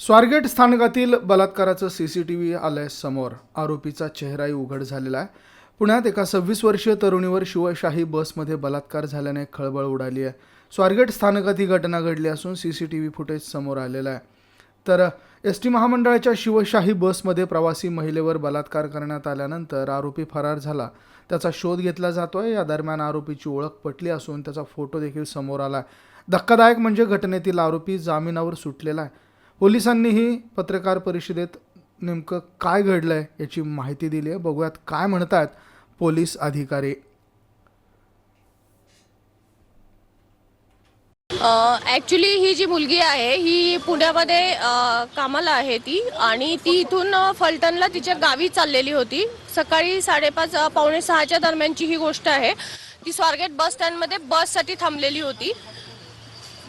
स्वारगेट स्थानकातील बलात्काराचं C C T V आलंय समोर. आरोपीचा चेहराही उघड झालेला आहे. पुण्यात एका सव्वीस वर्षीय तरुणीवर शिवशाही बसमध्ये बलात्कार झाल्याने खळबळ उडाली आहे. स्वारगेट स्थानकात ही घटना घडली असून C C T V footage समोर आलेलं आहे. तर एस टी महामंडळाच्या शिवशाही बसमध्ये प्रवासी महिलेवर बलात्कार करण्यात आल्यानंतर आरोपी फरार झाला. त्याचा शोध घेतला जातो आहे या दरम्यान आरोपीची ओळख पटली असून त्याचा फोटो देखील समोर आला आहे धक्कादायक म्हणजे घटनेतील आरोपी जामिनावर सुटलेला आहे. पोलिसांनीही पत्रकार परिषदेत नेमकं काय घडलं आहे याची माहिती दिली आहे. बघूयात काय म्हणतात पोलीस अधिकारी. ॲक्च्युली ही जी मुलगी आहे ही पुण्यामध्ये कामाला आहे ती आणि ती इथून फलटणला तिच्या गावी चाललेली होती. सकाळी साडेपाच पावणे सहाच्या दरम्यानची ही गोष्ट आहे. ती स्वारगेट बस स्टँडमध्ये बससाठी थांबलेली होती.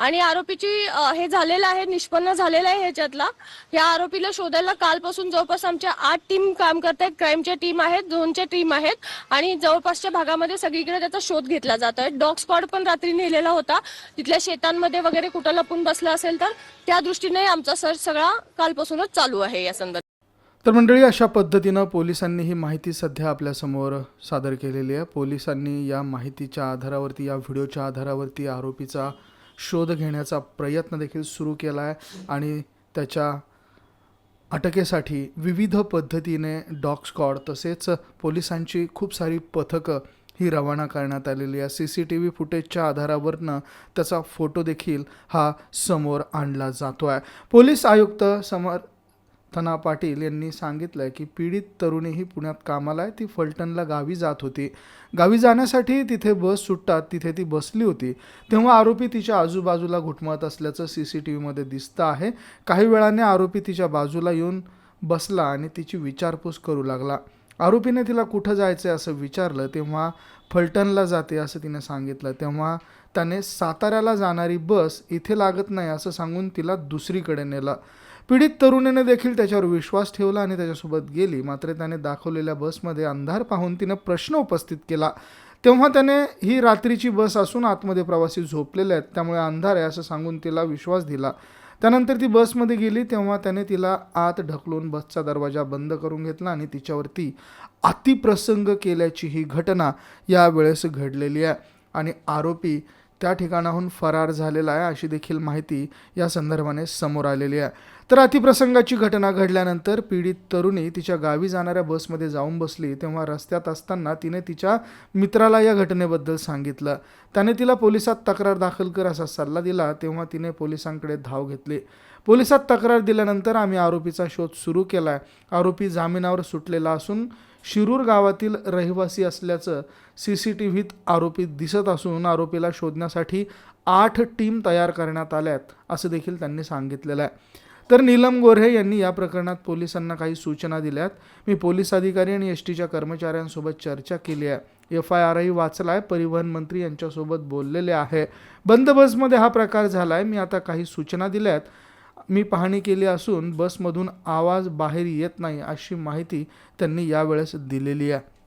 आणि आरोपीची हे झालेलं आहे निष्पन्न झालेलं आहे ह्याच्यातला. या आरोपीला शोधायला कालपासून जवळपास आमच्या आठ टीम काम करत आहेत क्राईमच्या टीम आहेत झोनच्या टीम आहेत आणि जवळपासच्या भागामध्ये सगळीकडे त्याचा शोध घेतला जात आहे डॉग स्क्वॉड पण रात्री नेलेला होता. तिथल्या शेतांमध्ये वगैरे कुठं लपून बसला असेल तर त्या दृष्टीने आमचा सर्च सगळा कालपासूनच चालू आहे या संदर्भात. तर मंडळी अशा पद्धतीनं पोलिसांनी ही माहिती सध्या आपल्यासमोर सादर केलेली आहे. पोलिसांनी या माहितीच्या आधारावरती या व्हिडिओच्या आधारावरती आरोपीचा शोध घेण्याचा प्रयत्न देखील सुरू केला आहे आणि त्याच्या अटकेसाठी विविध पद्धतीने डॉग स्कॉड तसेच पोलिसांची खूप सारी पथकं ही रवाना करण्यात आलेली आहे. सी सी टी व्ही फुटेजच्या आधारावरनं त्याचा फोटो देखील हा समोर आणला जातो आहे पोलीस आयुक्त समर थना पाटील यांनी सांगितलं की पीडित तरुणी ही पुण्यात कामाला आहे. ती फलटणला गावी जात होती. गावी जाण्यासाठी तिथे बस सुटतात. तिथे ती बसली होती. तेव्हा आरोपी तिच्या आजूबाजूला घुटमळत असल्याचं सी सी टी व्हीमध्ये दिसतं आहे. काही वेळाने आरोपी तिच्या बाजूला येऊन बसला आणि तिची विचारपूस करू लागला. आरोपीने तिला कुठं जायचं आहे असं विचारलं. तेव्हा फलटणला जाते असं तिने सांगितलं. तेव्हा त्याने साताऱ्याला जाणारी बस इथे लागत नाही असं सांगून तिला दुसरीकडे नेलं. पीडित तरुणीने देखील त्याच्यावर विश्वास ठेवला आणि त्याच्यासोबत गेली. मात्र त्याने दाखवलेल्या बसमध्ये अंधार पाहून तिनं प्रश्न उपस्थित केला. तेव्हा त्याने ही रात्रीची बस असून आतमध्ये प्रवासी झोपलेले आहेत. त्यामुळे अंधार आहे असं सांगून तिला विश्वास दिला. त्यानंतर ती बसमध्ये गेली. तेव्हा त्याने तिला आत ढकलून बसचा दरवाजा बंद करून घेतला आणि तिच्यावरती अतिप्रसंग केल्याची ही घटना यावेळेस घडलेली आहे. आणि आरोपी त्या ठिकाणाहून फरार झालेला आहे अशी देखील माहिती या संदर्भाने समोर आलेली आहे. तर अतिप्रसंगाची घटना घडल्यानंतर पीडित तरुणी तिच्या गावी जाणाऱ्या बसमध्ये जाऊन बसली. तेव्हा रस्त्यात असताना तिने तिच्या मित्राला या घटनेबद्दल सांगितलं. त्याने तिला पोलिसात तक्रार दाखल कर असा सल्ला दिला. तेव्हा तिने पोलिसांकडे धाव घेतली. पोलिसात तक्रार दिल्यानंतर आम्ही आरोपीचा शोध सुरू केला आहे आरोपी जामिनावर सुटलेला असून शिरूर गावातील रहिवासी असल्याचं सी सी टी व्हीत आरोपी दिसत असून आरोपीला शोधण्यासाठी आठ टीम तयार करण्यात आल्या आहेत असं देखील त्यांनी सांगितलेलं आहे. तर नीलम गोऱ्हे यांनी या प्रकरणात पोलिसांना काही सूचना दिल्यात. मी पोलीस अधिकारी आणि एस टीच्या कर्मचाऱ्यांसोबत चर्चा केली आहे. एफ आय आरही वाचला आहे परिवहन मंत्री यांच्यासोबत बोललेले आहे. बंदोबस्तमध्ये हा प्रकार झाला आहे मी आता काही सूचना दिल्या आहेत मी पाहणी केली असून बसमधून आवाज बाहेर येत नाही अशी माहिती त्यांनी यावेळेस दिलेली आहे.